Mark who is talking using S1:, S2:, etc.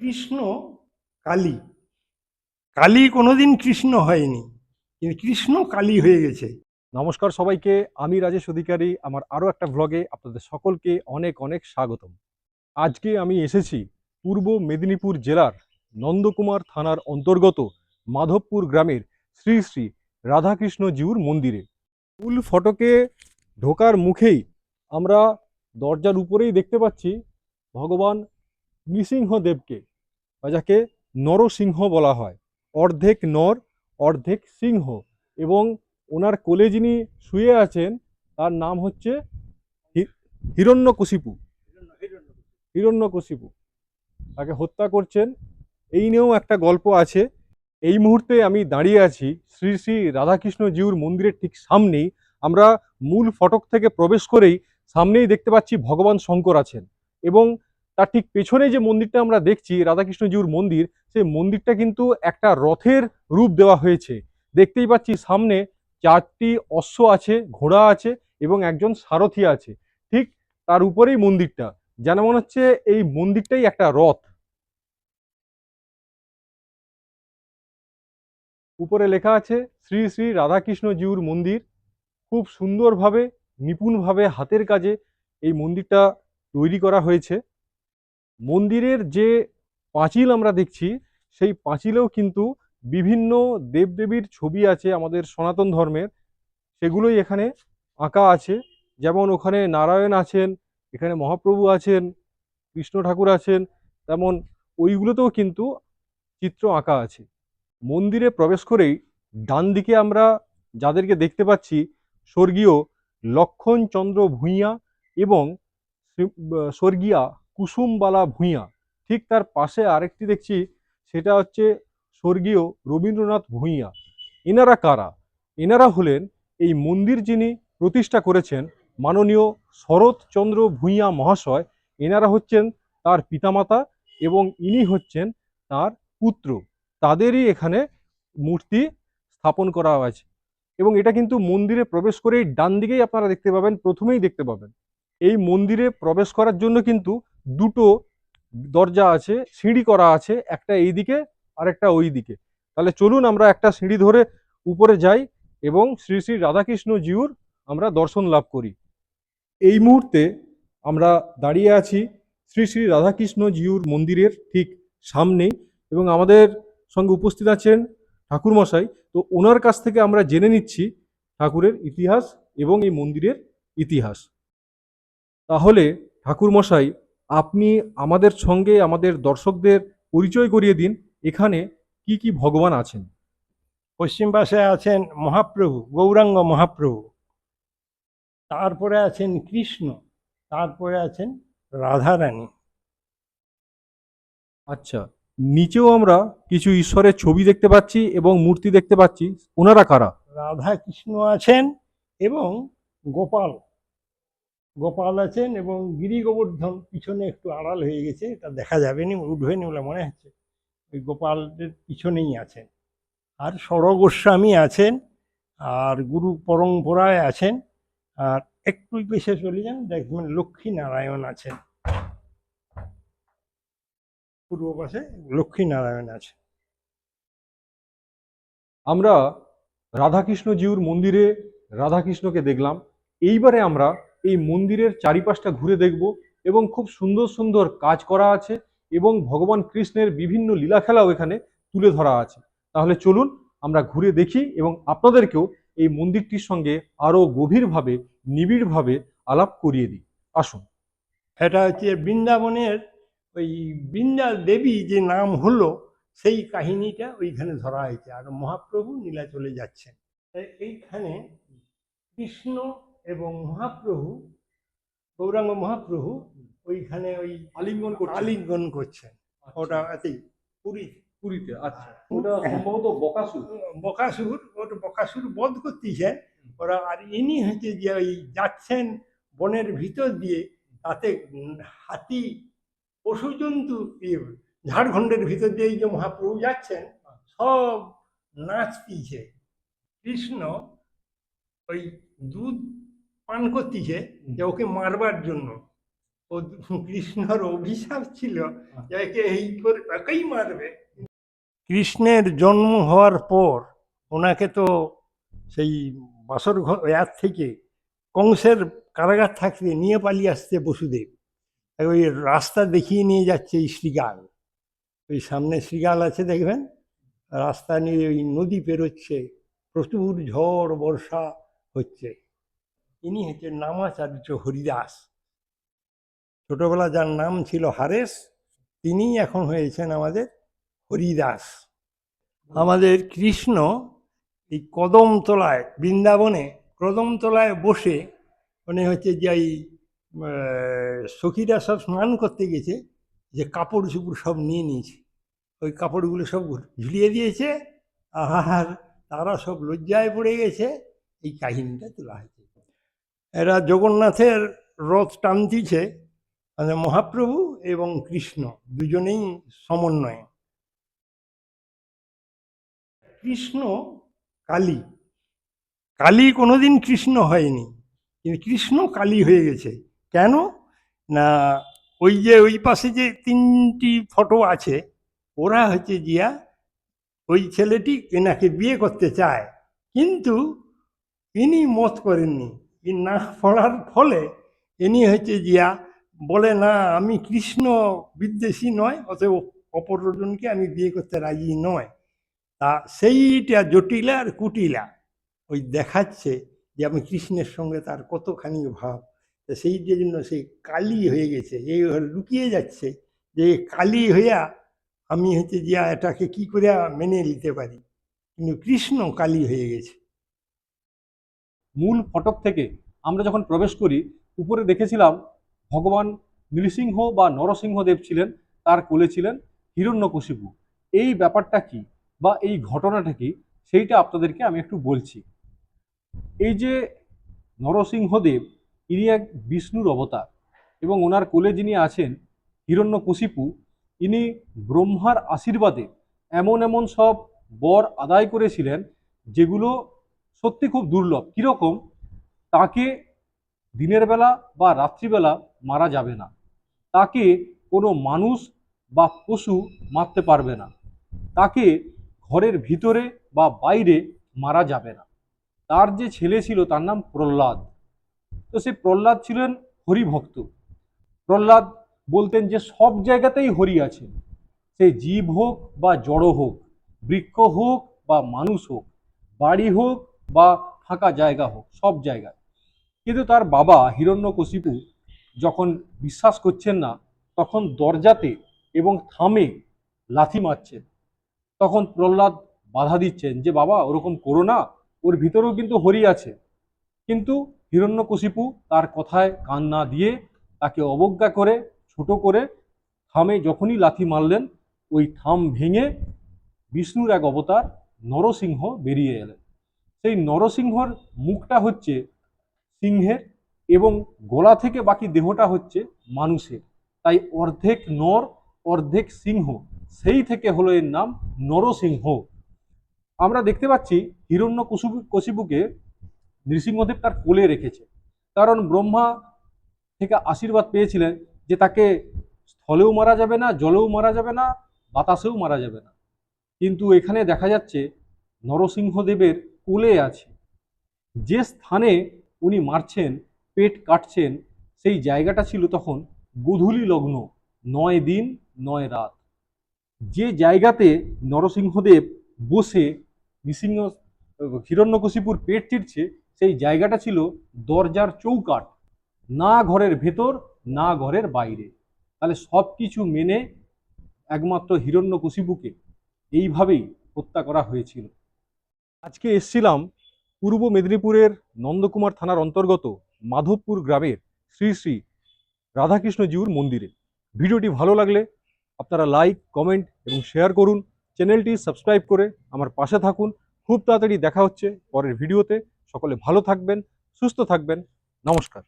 S1: কৃষ্ণ কালী। কালী কোনোদিন কৃষ্ণ হয়নি, কিন্তু কৃষ্ণ কালী হয়ে গেছে।
S2: নমস্কার সবাইকে, আমি রাজেশ অধিকারী। আমার আরও একটা ভ্লগে আপনাদের সকলকে অনেক অনেক স্বাগতম। আজকে আমি এসেছি পূর্ব মেদিনীপুর জেলার নন্দকুমার থানার অন্তর্গত মাধবপুর গ্রামের শ্রী শ্রী রাধাকৃষ্ণ জিউর মন্দিরে। মূল ফটকে ঢোকার মুখেই আমরা দরজার উপরেই দেখতে পাচ্ছি ভগবান নৃসিংহদেবকে। বা যাকে নরসিংহ বলা হয়। অর্ধেক নর, অর্ধেক সিংহ এবং ওনার কোলে যিনি শুয়ে আছেন, তার নাম হচ্ছে হিরণ্যকশিপু। হিরণ্যকশিপু। তাকে হত্যা করছেন। এই নিয়েও একটা গল্প আছে। এই মুহূর্তে আমি দাঁড়িয়ে আছি শ্রী শ্রী রাধাকৃষ্ণ জিউর মন্দিরের ঠিক সামনেই। আমরা মূল ফটক থেকে প্রবেশ করেই সামনেই দেখতে পাচ্ছি ভগবান শঙ্কর আছেন এবং তার ঠিক পেছনে যে মন্দিরটা আমরা দেখছি রাধাকৃষ্ণ জিউর মন্দির, সেই মন্দিরটা কিন্তু একটা রথের রূপ দেওয়া হয়েছে। দেখতেই পাচ্ছি সামনে চারটি অশ্ব আছে, ঘোড়া আছে এবং একজন সারথি আছে। ঠিক তার উপরেই মন্দিরটা। যেন মনে হচ্ছে এই মন্দিরটাই একটা রথ। উপরে লেখা আছে, শ্রী শ্রী রাধাকৃষ্ণ জিউর মন্দির। খুব সুন্দরভাবে, নিপুণভাবে হাতের কাজে এই মন্দিরটা তৈরি করা হয়েছে। মন্দিরের যে পাঁচিল আমরা দেখছি, সেই পাঁচিলেও কিন্তু বিভিন্ন দেবদেবীর ছবি আছে আমাদের সনাতন ধর্মের। সেগুলোই এখানে আঁকা আছে। যেমন ওখানে নারায়ণ আছেন, এখানে মহাপ্রভু আছেন, কৃষ্ণ ঠাকুর আছেন, তেমন ওইগুলোতেও কিন্তু চিত্র আঁকা আছে। মন্দিরে প্রবেশ করেই ডান দিকে আমরা যাদেরকে দেখতে পাচ্ছি, স্বর্গীয় লক্ষণচন্দ্র ভূঁইয়া এবং স্বর্গীয়া কুসুমবালা ভূঁইয়া। ঠিক তার পাশে আরেকটি দেখছি, সেটা হচ্ছে স্বর্গীয় রবীন্দ্রনাথ ভূঁইয়া। এনারা কারা? এনারা হলেন এই মন্দির যিনি প্রতিষ্ঠা করেছেন, মাননীয় শরৎচন্দ্র ভূঁইয়া মহাশয়। এনারা হচ্ছেন তার পিতামাতা এবং ইনি হচ্ছেন তার পুত্র। তাদেরই এখানে মূর্তি স্থাপন করা হয়েছে। এবং এটা কিন্তু মন্দিরে প্রবেশ করেই ডান দিকেই আপনারা দেখতে পাবেন, প্রথমেই দেখতে পাবেন। এই মন্দিরে প্রবেশ করার জন্য কিন্তু দুটো দরজা আছে, সিঁড়ি করা আছে, একটা এই দিকে আর একটা ওই দিকে তাহলে চলুন আমরা একটা সিঁড়ি ধরে উপরে যাই এবং শ্রী শ্রী রাধাকৃষ্ণ জিউর আমরা দর্শন লাভ করি। এই মুহূর্তে আমরা দাঁড়িয়ে আছি শ্রী শ্রী রাধাকৃষ্ণ জিউর মন্দিরের ঠিক সামনেই এবং আমাদের সঙ্গে উপস্থিত আছেন ঠাকুরমশাই। তো ওনার কাছ থেকে আমরা জেনে নিচ্ছি ঠাকুরের ইতিহাস এবং এই মন্দিরের ইতিহাস। তাহলে ঠাকুরমশাই আপনি আমাদের সঙ্গে আমাদের দর্শকদের পরিচয় করিয়ে দিন এখানে কি কি ভগবান আছেন?
S1: পশ্চিম পাশে আছেন মহাপ্রভু গৌরাঙ্গ মহাপ্রভু। তারপরে আছেন কৃষ্ণ তারপরে আছেন রাধারানী।
S2: আচ্ছা নিচেও আমরা কিছু ঈশ্বরের ছবি দেখতে পাচ্ছি এবং মূর্তি দেখতে পাচ্ছি। ওনারা কারা?
S1: রাধা কৃষ্ণ আছেন এবং গোপাল। গোপাল আছেন এবং গিরি গোবর্ধন পিছনে একটু আড়াল হয়ে গেছে, এটা দেখা যাবে নি উঠবে নি বলে মনে হচ্ছে। ওই গোপালের পিছনেই আছেন। আর সরগোস্বামী আছেন, আর গুরু পরম্পরায় আছেন, আর একটু পেছে চলে যান দেখবেন লক্ষ্মী নারায়ণ আছেন। পূর্ব পাশে লক্ষ্মী নারায়ণ আছে
S2: আমরা রাধাকৃষ্ণ জিউর মন্দিরে রাধাকৃষ্ণকে দেখলাম। এইবারে আমরা এই মন্দিরের চারিপাশটা ঘুরে দেখব এবং খুব সুন্দর সুন্দর কাজ করা আছে এবং ভগবান কৃষ্ণের বিভিন্ন লীলা খেলাও এখানে তুলে ধরা আছে। তাহলে চলুন আমরা ঘুরে দেখি এবং আপনাদেরকেও এই মন্দিরটির সঙ্গে আরও গভীরভাবে, নিবিড়ভাবে আলাপ করিয়ে দিই। আসুন।
S1: এটা হচ্ছে বৃন্দাবনের ওই বৃন্দা দেবী যে নাম হলো, সেই কাহিনীটা ওইখানে ধরা হয়েছে। আর মহাপ্রভু নীলাচলে যাচ্ছেন। এইখানে কৃষ্ণ এবং মহাপ্রভু গৌরাঙ্গ মহাপ্রভু ওইখানে ওই
S2: আলিঙ্গন
S1: আলিঙ্গন করছেন। ওটা এতেই পুরী।
S2: পুরীতে আচ্ছা।
S1: ওটা
S2: সম্ভবত বকাসুর।
S1: বকাসুর ওটা বকাসুর বধ করতেছেন ওরা আর ইনি হচ্ছে যে ওই যাচ্ছেন বনের ভিতর দিয়ে তাতে হাতি পশু জন্তু ইয়ে, ঝাড়খণ্ডের ভিতর দিয়ে যে মহাপ্রভু যাচ্ছেন সব নাচ পিছে। কৃষ্ণ ওই দুধ পান করতেছে যে ওকে মারবার জন্য। ও কৃষ্ণর অভিশাপ ছিল যে একে এই করে একেই মারবে। কৃষ্ণের জন্ম হওয়ার পর ওনাকে তো সেই বাসর ঘর ইয়ার থেকে কংসের কারাগার থাকতে নিয়ে পালিয়ে আসছে বসুদেব। ওই রাস্তা দেখিয়ে নিয়ে যাচ্ছে এই শ্রীগাল। ওই সামনে শ্রীগাল আছে দেখবেন? রাস্তা নিয়ে ওই নদী পেরোচ্ছে প্রচুর ঝড় বর্ষা হচ্ছে। ইনি হচ্ছেন নামাচার্য হরিদাস। ছোটবেলা যার নাম ছিল হারেস তিনি এখন হয়েছেন আমাদের হরিদাস। আমাদের কৃষ্ণ এই কদমতলায়, বৃন্দাবনে কদমতলায় বসে মানে হচ্ছে যে এই সখীরা সব স্নান করতে গেছে, যে কাপড় চুপড় সব নিয়ে নিয়েছে। ওই কাপড়গুলো সব ঝুলিয়ে দিয়েছে, আর তারা সব লজ্জায় পড়ে গেছে, এই কাহিনীটা তোলা হয়েছে। এরা জগন্নাথের রথ টানতিছে মানে মহাপ্রভু এবং কৃষ্ণ দুজনেই সমন্বয়ে। কৃষ্ণ, কালী। কালী কোনোদিন কৃষ্ণ হয়নি, কিন্তু কৃষ্ণ কালী হয়ে গেছে। কেন? না, ওই যে ওই পাশে যে তিনটি ফটো আছে, ওরা হচ্ছে জিয়া ওই ছেলেটি এনাকে বিয়ে করতে চায়, কিন্তু ইনি মত করেননি। ই না পড়ার ফলে ইনি হচ্ছে জিয়া, বলে, না, আমি কৃষ্ণ বিদ্বেষী নয়, অতএব অপরজনকে আমি বিয়ে করতে রাজি নয়। তা সেইটা জটিলা আর কুটিলা। ওই দেখাচ্ছে যে আমি কৃষ্ণের সঙ্গে তার কতখানি ভাব তো সেই জন্য সেই কালী হয়ে গেছে এই লুকিয়ে যাচ্ছে যে কালী হইয়া আমি হচ্ছে যে এটাকে কি করে মেনে নিতে পারি? কিন্তু কৃষ্ণ কালি হয়ে গেছে।
S2: মূল ফটক থেকে আমরা যখন প্রবেশ করি, উপরে দেখেছিলাম ভগবান নৃসিংহ বা নরসিংহদেব ছিলেন, তার কোলে ছিলেন হিরণ্যকশিপু। এই ব্যাপারটা কি বা এই ঘটনাটা কি, সেইটা আপনাদেরকে আমি একটু বলছি। এই যে নরসিংহদেব, ইনি এক বিষ্ণুর অবতার এবং ওনার কোলে যিনি আছেন হিরণ্যকশিপু, ইনি ব্রহ্মার আশীর্বাদে এমন এমন সব বর আদায় করেছিলেন, যেগুলো সত্যি খুব দুর্লভ। কীরকম? তাকে দিনের বেলা বা রাত্রিবেলা মারা যাবে না। তাকে কোনো মানুষ বা পশু মারতে পারবে না। তাকে ঘরের ভিতরে বা বাইরে মারা যাবে না। তার যে ছেলে ছিল, তার নাম প্রহ্লাদ। তো সে প্রহ্লাদ ছিলেন হরিভক্ত। প্রহ্লাদ বলতেন যে, সব জায়গাতেই হরি আছে। সে জীব হোক বা জড় হোক, বৃক্ষ হোক বা মানুষ হোক, বাড়ি হোক বা ফাঁকা জায়গা হোক, সব জায়গায়। কিন্তু তার বাবা হিরণ্যকশিপু যখন বিশ্বাস করছেন না, তখন দরজাতে এবং থামে লাথি মারছেন। তখন প্রহ্লাদ বাধা দিচ্ছেন যে, বাবা, ওরকম করো না, ওর ভিতরেও কিন্তু হরি আছে। কিন্তু হিরণ্যকশিপু তার কথায় কান না দিয়ে তাকে অবজ্ঞা করে, ছোট করে থামে যখনই লাথি মারলেন, ওই থাম ভেঙে বিষ্ণুর এক অবতার নরসিংহ বেরিয়ে এলেন। সেই নরসিংহর মুখটা হচ্ছে সিংহের এবং গলা থেকে বাকি দেহটা হচ্ছে মানুষের। তাই অর্ধেক নর, অর্ধেক সিংহ, সেই থেকে হলো এর নাম নরসিংহ। আমরা দেখতে পাচ্ছি হিরণ্য কশিপুকে নৃসিংহদেব তার কোলে রেখেছে। কারণ ব্রহ্মা থেকে আশীর্বাদ পেয়েছিলেন যে তাকে স্থলেও মারা যাবে না, জলেও মারা যাবে না, বাতাসেও মারা যাবে না। কিন্তু এখানে দেখা যাচ্ছে নরসিংহদেবের কোলে আছে। যে স্থানে উনি মারছেন, পেট কাটছেন, সেই জায়গাটা ছিল তখন গোধূলি লগ্ন, নয় দিন, নয় রাত। যে জায়গাতে নরসিংহদেব বসে নৃসিংহ, হিরণ্যকশিপুর পেট চিরছে, সেই জায়গাটা ছিল দরজার চৌকাট না ঘরের ভেতর, না ঘরের বাইরে। তাহলে সব কিছু মেনে একমাত্র হিরণ্যকশিপুকে এইভাবেই হত্যা করা হয়েছিল। আজকে এসছিলাম পূর্ব মেদিনীপুরের নন্দকুমার থানার অন্তর্গত মাধবপুর গ্রামের শ্রী শ্রী রাধাকৃষ্ণজিউর মন্দিরে। ভিডিওটি ভালো লাগলে আপনারা লাইক, কমেন্ট এবং শেয়ার করুন। চ্যানেলটি সাবস্ক্রাইব করে আমার পাশে থাকুন। খুব তাড়াতাড়ি দেখা হচ্ছে পরের ভিডিওতে। সকলে ভালো থাকবেন, সুস্থ থাকবেন। নমস্কার।